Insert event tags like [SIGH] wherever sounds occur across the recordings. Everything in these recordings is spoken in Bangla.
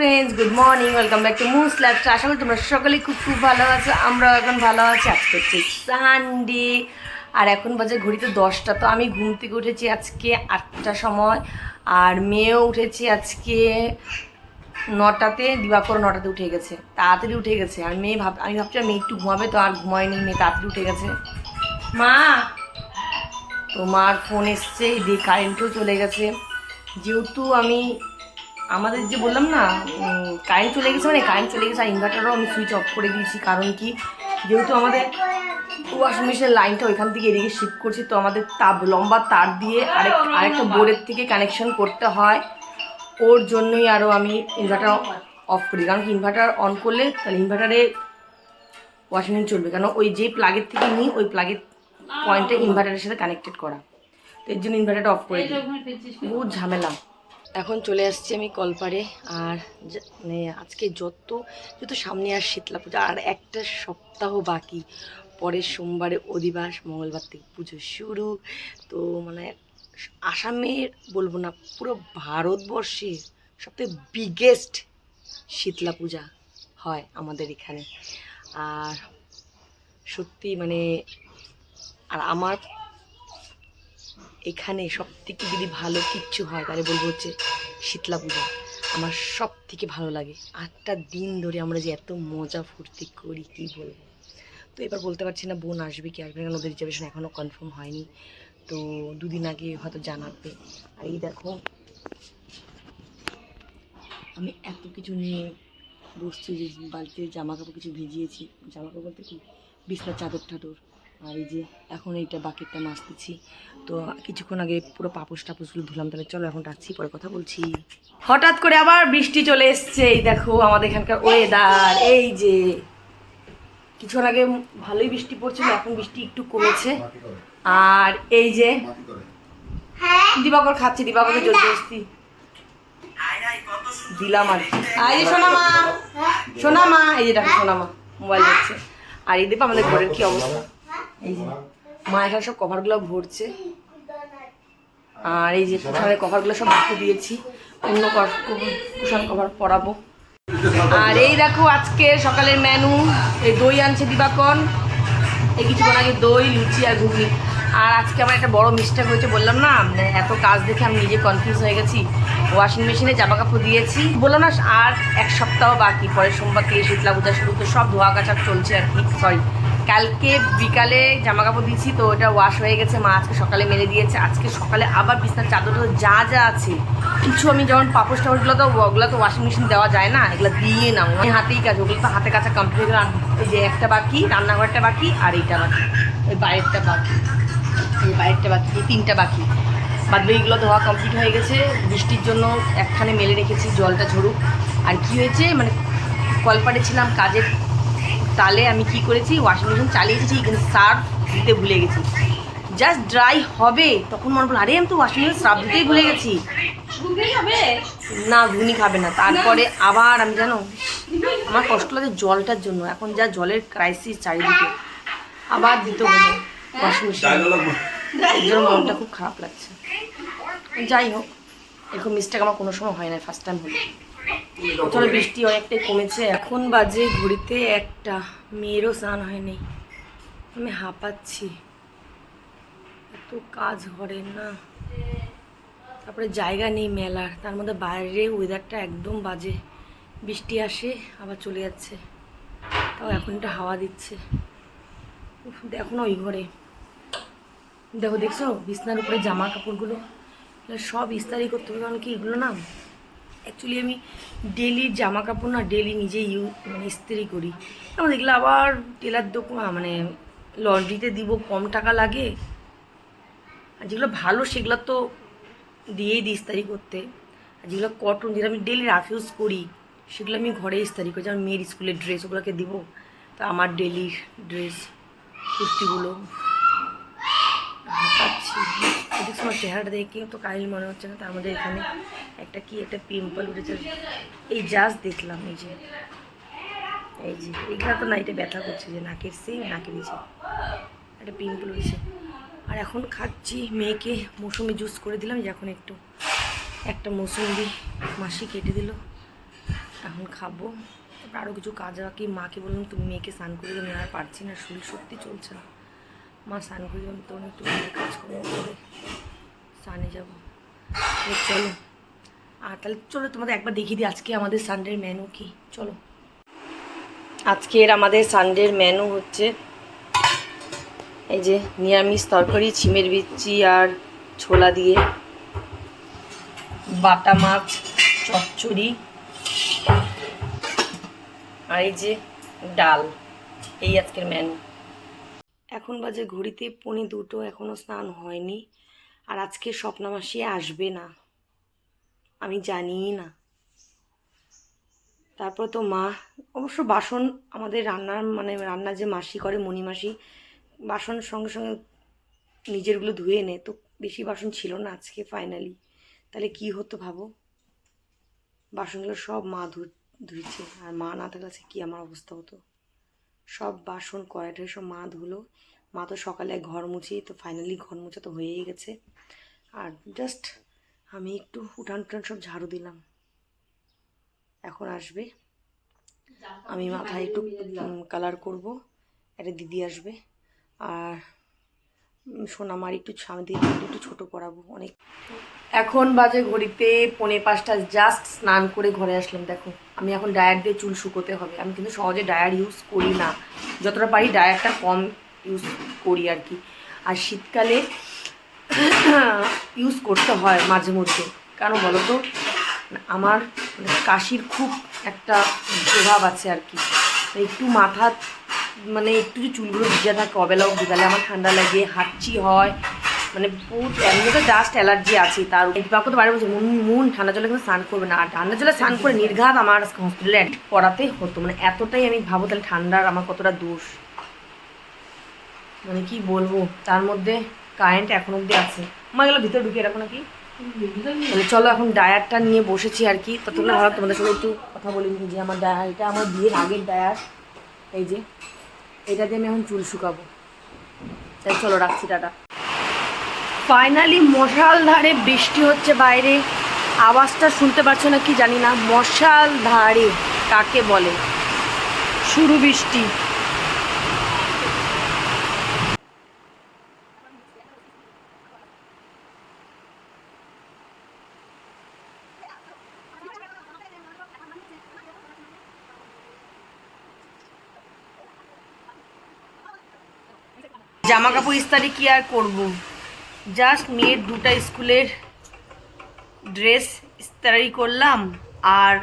Friends good morning welcome back to মুস লাইফটা আশা করি তোমরা সকলে খুব খুব ভালো আছো, আমরাও এখন ভালো আছি। আজকে হচ্ছে সানডে আর এখন বাজে ঘড়িতে দশটা, তো আমি ঘুম থেকে উঠেছি আজকে আটটার সময়, আর মেয়েও উঠেছি আজকে নটাতে, দিবাকর নটাতে উঠে গেছে, তাড়াতাড়ি উঠে গেছে। আর মেয়ে ভাব, আমি ভাবছিলাম মেয়ে একটু ঘুমাবে, তো আর ঘুমায়নি, মেয়ে তাড়াতাড়ি উঠে গেছে। মা, তোমার ফোন এসছে দিয়ে কারেন্টও চলে গেছে। যেহেতু আমি আমাদের যে বললাম না কারেন্ট চলে গেছে মানে কারেন্ট চলে গেছে আর ইনভার্টারও আমি সুইচ অফ করে দিয়েছি কারণ কি যেহেতু আমাদের ওয়াশিং মেশিনের লাইনটা ওইখান থেকে এদিকে শিফট করছি তো আমাদের তার লম্বা তার দিয়ে আরেক আরেকটা বোর্ডের থেকে কানেকশন করতে হয়। ওর জন্যই আরও আমি ইনভার্টার অফ করি কারণ কি ইনভার্টার অন করলে তাহলে ইনভার্টারে ওয়াশিং মেশিন চলবে কারণ ওই যে প্লাগের থেকে নিই ওই প্লাগের পয়েন্টটা ইনভার্টারের সাথে কানেক্টেড করা। তো এর জন্য ইনভার্টারটা অফ করে দিই। বহুত ঝামেলা। এখন চলে আসছি আমি কলপারে আর মানে আজকে যত যত সামনে আর শীতলা পূজা, আর একটা সপ্তাহ বাকি। পরের সোমবারে অধিবাস, মঙ্গলবার থেকে পুজো শুরু। তো মানে আসামের বলব না, পুরো ভারতবর্ষের সবথেকে বিগেস্ট শীতলা পূজা হয় আমাদের এখানে। আর সত্যি মানে আর আমার এখানে সব থেকে যদি ভালো কিচ্ছু হয়, তাহলে বলব হচ্ছে শীতলা পূজা। আমার সব থেকে ভালো লাগে। আটটা দিন ধরে আমরা যে এত মজা ফুর্তি করি, কি বলব? তো এবার বলতে পারছি না বোন আসবে কি আসবে না ওদের রিজার্ভেশন এখনও কনফার্ম হয়নি। তো দুদিন আগে হয়তো জানাবে। আর এই দেখো, আমি এত কিছু নিয়ে বসছি যে বাড়িতে জামা কাপড় কিছু ভিজিয়েছি। জামা কাপড় বলতে কি? বিছনা চাদর টাদর আর এই যে এখন এইটা বাকেটটা মাছতেছি তো কিছুক্ষণ আগে পুরো পাপোশ টাপোশগুলো ধুলাম, তাহলে চলো এখন রাখছি, পরে কথা বলছি। হঠাৎ করে আবার বৃষ্টি চলে এসছে, এই দেখো আমাদের এখানকার ওয়েদার এই যে। কিছুক্ষণ আগে ভালোই বৃষ্টি পড়ছিল, এখন বৃষ্টি একটু কমেছে। আর এই যে দিবাকর খাচ্ছি দিবাকরকে জোর জবরদস্তি দিলাম আর। আর এই সোনা মা সোনা মা এই যে দেখো সোনা মা মোবাইল দেখছে। আর এই দেখো আমাদের ঘরের কি অবস্থা। এই যে মা এখানে সব কভারগুলো ভরছে। আর এই যে কুশানের কভারগুলো সব রেখে দিয়েছি। অন্য কুশান কভার পরাবো। আর এই দেখো আজকে সকালের মেনু এই দই আনছে দিবাকন। এই কিছুক্ষণ আগে দই, লুচি আর ঘুগনি। আর আজকে আমার একটা বড় মিস্টেক হয়েছে, বললাম না মানে এত কাজ দেখে আমি নিজে কনফিউজ হয়ে গেছি। ওয়াশিং মেশিনে জামা কাপড় দিয়েছি। বললাম না, আর এক সপ্তাহ বাকি পরে সোমবার থেকে শীতলা পূজা শুরু, তো সব ধোয়া কাচা চলছে আর কি সরি কালকে বিকালে জামা কাপড় দিয়েছি, তো ওটা ওয়াশ হয়ে গেছে, মা আজকে সকালে মেলে দিয়েছে, আজকে সকালে আবার বিছনার চাদর যা যা আছে, কিছু আমি যেমন পাপড় টাপড়গুলো তো, ওগুলো তো ওয়াশিং মেশিন দেওয়া যায় না, এগুলো দিয়ে নাও আমি হাতেই কাজ, ওগুলো তো হাতে কাছা কমপ্লিট যে একটা বাকি, রান্নাঘরটা বাকি, আর এইটা বাকি, ওই বাইরেরটা বাকি। এই বাইরেরটা বাকি এই তিনটা বাকি। বাদ বাকিগুলো ধোয়া কমপ্লিট হয়ে গেছে। বৃষ্টির জন্য একখানে মেলে রেখেছি জলটা ঝরুক। আর কি হয়েছে? মানে কলপাটে ছিলাম কাজের তালে আমি কি করেছি? ওয়াশিং মেশিন চালিয়েছি কিন্তু সার্ফ দিতে ভুলে গেছি। জাস্ট ড্রাই হবে তখন মনে পড়ল আরে আমি তো ওয়াশিং মেশিন সার্ফ দিতেই ভুলে গেছি। না ঘুনি খাবে না। তারপরে আবার আমি জানো আমার কষ্ট লাগে জলটার জন্য। এখন যা জলের ক্রাইসিস চারিদিকে। আবার দিতে হলো ওয়াশিং মেশিন জন্য মনটা খুব খারাপ লাগছে। যাই হোক এরকম মিস্টেক আমার কোনো সময় হয় না ফার্স্ট টাইম হলো। চলো বৃষ্টি অনেকটাই কমেছে। এখন বাজে ঘড়িতে একটা। মেয়েরও স্নান হয়নি। আমি হাঁপাচ্ছি। এত কাজ ঘরের না। তারপরে জায়গা নেই মেলার। তার মধ্যে বাইরে ওয়েদারটা একদম বাজে। বৃষ্টি আসে আবার চলে যাচ্ছে। তাও এখন একটা হাওয়া দিচ্ছে। দেখো না ওই ঘরে। দেখো, দেখছ? বিছনার উপরে জামা কাপড়গুলো। সব ইস্তারি করতে হবে, কারণ কি এগুলো না অ্যাকচুয়ালি আমি ডেলি জামা কাপড় না ডেলি নিজে ইউ মানে ইস্ত্রি করি। আমার দেখলে আবার টেলার দোকান মানে লন্ড্রিতে দিব, কম টাকা লাগে। আর যেগুলো ভালো, সেগুলো তো দিয়েই দিই ইস্তারি করতে। আর যেগুলো কটন যেটা আমি ডেলি রাফ ইউজ করি, সেগুলো আমি ঘরে ইস্তারি করি। যেমন মেয়ের স্কুলের ড্রেস ওগুলোকে দিব। তা আমার ডেলি ড্রেস কুর্তিগুলো। হাঁপাচ্ছি দেখছি আমার চেহারাটা দেখে তো কাহিল মনে হচ্ছে না তার মধ্যে এখানে একটা কি একটা পিম্পল উঠেছে। এই জাস্ট দেখলাম এই যে। এই যে এগুলো তো না এটা ব্যথা করছে যে নাকের সেই নাকের নিচে একটা পিম্পল উঠেছে। আর এখন খাচ্ছি মেয়েকে মৌসুমি জুস করে দিলাম, যে এখন একটু একটা মৌসুমি মাসি কেটে দিল। এখন খাব। তারপর আরও কিছু কাজ বাকি, মাকে বললাম তুমি মেয়েকে স্নান করে দেবে আর পারছি না, শরীর সত্যি চলছে না। মা স্নান করে দেবেন তখন একটু কাজকর্ম করে স্নানে যাব। তো চলো। আর তাহলে চলো তোমাদের একবার দেখিয়ে দিই আজকে আমাদের সানডের মেনু কি। চলো। আজকের আমাদের সানডের মেনু হচ্ছে এই যে নিরামিষ তরকারি, ছিমের বিচি আর ছোলা দিয়ে। বাটা মাছ, চচ্চড়ি আর এই যে ডাল। এই আজকের মেনু এখন বাজে ঘড়িতে পনে দুটো এখনও স্নান হয়নি। আর আজকে স্বপ্নামাসি আসবে না। আমি জানিই না। তারপর তো মা, অবশ্য বাসন আমাদের রান্নার মানে রান্না যে মাসি করে মণি মাসি বাসন সঙ্গে সঙ্গে নিজেরগুলো ধুয়ে নে। তো বেশি বাসন ছিল না আজকে ফাইনালি তাহলে কি হতো ভাবো? বাসনগুলো সব মা ধু, ধুইছে। আর মা না থাকলে কী আমার অবস্থা হতো? সব বাসন, কড়াইটা সব মা ধুলো। মা তো সকালে ঘর মুছি, তো ফাইনালি ঘর মোছা তো হয়েই গেছে। আর জাস্ট আমি একটু উঠান টুটান সব ঝাড়ু দিলাম। এখন আসবে। আমি মাথায় একটু কালার করব। একটা দিদি আসবে। আর সোনামার একটু দিয়ে একটু ছোট করাবো, অনেক। এখন বাজে ঘড়িতে পৌনে পাঁচটা জাস্ট স্নান করে ঘরে আসলাম, দেখো। আমি এখন ডায়ার দিয়ে চুল শুকোতে হবে। আমি কিন্তু সহজে ডায়ার ইউজ করি না। যতটা পারি ডায়ারটা কম ইউজ করি আর কি। আর শীতকালে [COUGHS] ইউজ করতে হয় মাঝে মধ্যে। কেন বলো তো আমার মানে কাশির খুব একটা প্রভাব আছে আর কি। একটু মাথা মানে একটু যে চুলগুলো ভিজে থাকে, অবেলা অব্দি তাহলে আমার ঠান্ডা লাগে, হাঁচি হয়। মানে বহুত এমনি তো জাস্ট অ্যালার্জি আছে তার বাক্য তো বাড়ি বলছে, মুন মুন ঠান্ডা জলে কিন্তু স্নান করবে না। আর ঠান্ডা জলে স্নান করে নির্ঘাত আমার হসপিটালে অ্যাডমিট করাতে হতো। মানে এতটাই আমি ভাবো, তাহলে ঠান্ডার আমার কতটা দোষ। মানে কি বলব, তার মধ্যে কারেন্ট এখন অব্দি আছে। মা গেলো ভিতরে ঢুকিয়ে রাখো নাকি? চলো, এখন ডায়ারটা নিয়ে বসেছি আর কি। ততক্ষণ ভালো তোমাদের সঙ্গে একটু কথা বলি নি যে আমার ডায়ার এটা আমার বিয়ের আগের ডায়ার এই যে এটা দিয়ে আমি এখন চুল শুকাবো। তাই চলো রাখছি, টাটা। ফাইনালি মশাল ধারে বৃষ্টি হচ্ছে বাইরে। আওয়াজটা শুনতে পারছ না কি জানি না। মশাল ধারে কাকে বলে? শুরু বৃষ্টি। জামা কাপড় ইস্তারি কি আর করব? জাস্ট মেয়ের দুটা স্কুলের ড্রেস ইস্তারি করলাম আর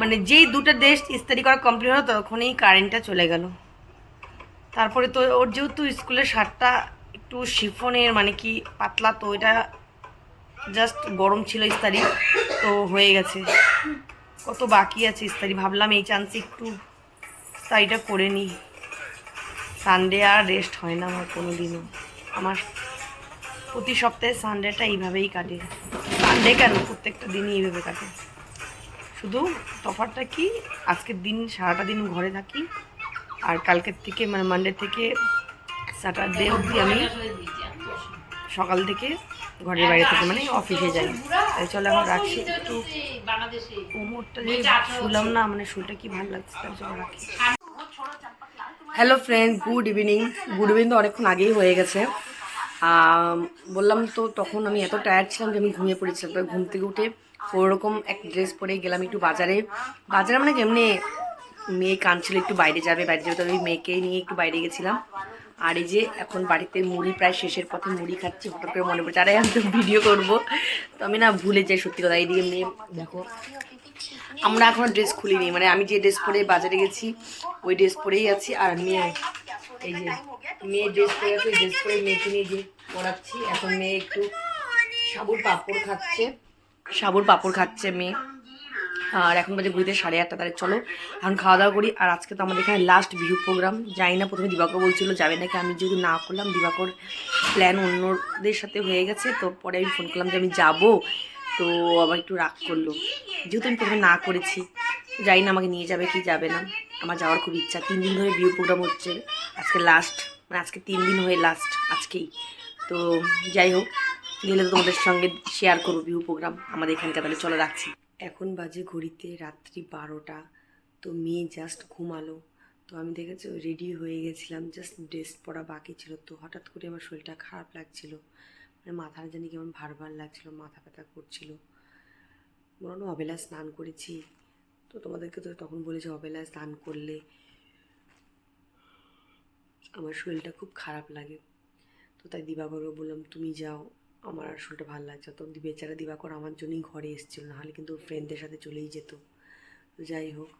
মানে যেই দুটো ড্রেস ইস্তারি করা কমপ্লিট হলো তখনই কারেন্টটা চলে গেল। তারপরে তো ওর যেহেতু স্কুলের শার্টটা একটু শিফনের মানে কি পাতলা তো এটা জাস্ট গরম ছিল ইস্তারি তো হয়ে গেছে। কত বাকি আছে ইস্তারি ভাবলাম এই চান্সে একটু ইস্তারিটা করে নিই। সানডে আর রেস্ট হয় না আমার কোনো দিনও আমার প্রতি সপ্তাহে সানডেটা এইভাবেই কাটে। সানডে কেন? প্রত্যেকটা দিনই এইভাবে কাটে। শুধু তফাৎটা কি? আজকের দিন সারাটা দিন ঘরে থাকি। আর কালকের থেকে মানে মানডে থেকে স্যাটারডে অবধি আমি সকাল থেকে ঘরের বাইরে থেকে মানে অফিসে যাই। তাই চলো এখন রাখছি একটু। কোমরটা যে শুলাম না মানে শুলটা কি ভালো লাগছে তাই চলো রাখি। Hello friend good evening good evening তো অনেকক্ষণ আগেই হয়ে গেছে। বললাম তো তখন আমি এত টায়ার্ড ছিলাম যে আমি ঘুমিয়ে পড়েছিলাম তারপর ঘুম থেকে উঠে ওরকম এক ড্রেস পরে গেলাম একটু বাজারে। বাজারে মানে কেমনি? মেয়ে কাঁদছিল, একটু বাইরে যাবে। বাইরে যাবে তো আমি মেয়েকে নিয়ে একটু বাইরে গেছিলাম। আর এই যে এখন বাড়িতে মুড়ি প্রায় শেষের পথে মুড়ি খাচ্ছি, হঠাৎ করে মনে পড়ছে, আরে আমি তো ভিডিও করব। তো আমি না ভুলে যাই সত্যি কথা। এইদিকে মেয়ে, দেখো আমরা এখনও ড্রেস খুলিনি মানে আমি যে ড্রেস পরে বাজারে গেছি, ওই ড্রেস পরেই আছি, আর মেয়ে, এই যে মেয়ে ড্রেস পরে আছে ড্রেস পরে মেয়েকে নিয়ে যে পড়াচ্ছি, এখন মেয়ে একটু সাবুর পাঁপড় খাচ্ছে, সাবুর পাঁপড় খাচ্ছে মেয়ে। আর এখন বাজে ঘুরিতে সাড়ে আটটা, তাহলে চলো, এখন খাওয়া দাওয়া করি, আর আজকে তো আমাদের এখানে লাস্ট বিহু প্রোগ্রাম জানি না প্রথমে দিবাকর বলছিল, যাবে নাকি, আমি যেহেতু না করলাম, দিবাকর প্ল্যান অন্যদের সাথে হয়ে গেছে, তো পরে আমি ফোন করলাম যে আমি যাব। তো আবার একটু রাগ করল। যেহেতু আমি প্রথমে না করেছি, জানি না আমাকে নিয়ে যাবে কি যাবে না। আমার যাওয়ার খুব ইচ্ছা। তিন দিন ধরে বিউ প্রোগ্রাম হচ্ছে। আজকে লাস্ট মানে আজকে তিন দিন হয়ে লাস্ট আজকেই। তো যাই হোক, গেলে তোমাদের সঙ্গে শেয়ার করব বিহু প্রোগ্রাম আমাদের এখানকার তাহলে চলো রাখছি। এখন বাজে ঘড়িতে রাত্রি বারোটা। তো মেয়ে জাস্ট ঘুমালো। তো আমি দেখেছি রেডি হয়ে গেছিলাম। জাস্ট ড্রেস পরা বাকি ছিল। তো হঠাৎ করে আমার শরীরটা খারাপ লাগছিল। মানে মাথাটা জানি কেমন ভার ভার লাগছিল, মাথা ব্যথা করছিল। হয় অবেলা স্নান করেছি। তো তোমাদেরকে তো তখন বলেছি অবেলা স্নান করলে আমার শরীরটা খুব খারাপ লাগে। তো তাই দিবাকরকে বললাম, তুমি যাও, আমার আর শরীরটা ভালো লাগছে। তো বেচারা দিবাকর আমার জন্যই ঘরে এসেছিল, নাহলে কিন্তু ফ্রেন্ডদের সাথে চলেই যেত। যাই হোক,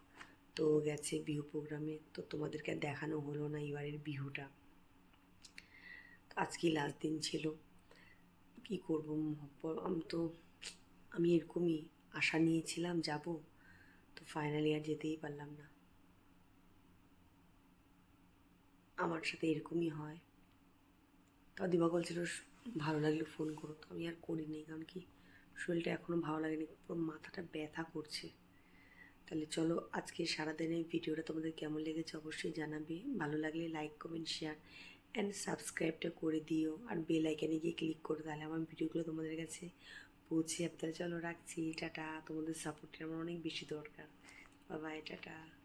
তো গেছে বিহু প্রোগ্রামে তো তোমাদেরকে দেখানো হলো না এবারের বিহুটা। আজকেই লাস্ট দিন ছিল। কি করব আমি তো, আমি এরকমই আশা নিয়েছিলাম যাব, তো ফাইনালি আর যেতেই পারলাম না। আমার সাথে এরকমই হয়। তাও দিবা বলছিল ভালো লাগলে ফোন করো। তো আমি আর করিনি কারণ কি, শরীরটা এখনও ভালো লাগেনি, পুরো মাথাটা ব্যথা করছে। তাহলে চলো আজকে সারাদিনের ভিডিওটা তোমাদের কেমন লেগেছে অবশ্যই জানাবে। ভালো লাগলে লাইক কমেন্ট শেয়ার অ্যান্ড সাবস্ক্রাইবটা করে দিও। আর বেল আইকানে গিয়ে ক্লিক করো, তাহলে আমার ভিডিওগুলো তোমাদের কাছে পৌঁছে যাবে। তাহলে চলো রাখছি, টাটা। তোমাদের সাপোর্টটা আমার অনেক বেশি দরকার। বাবাই টাটা।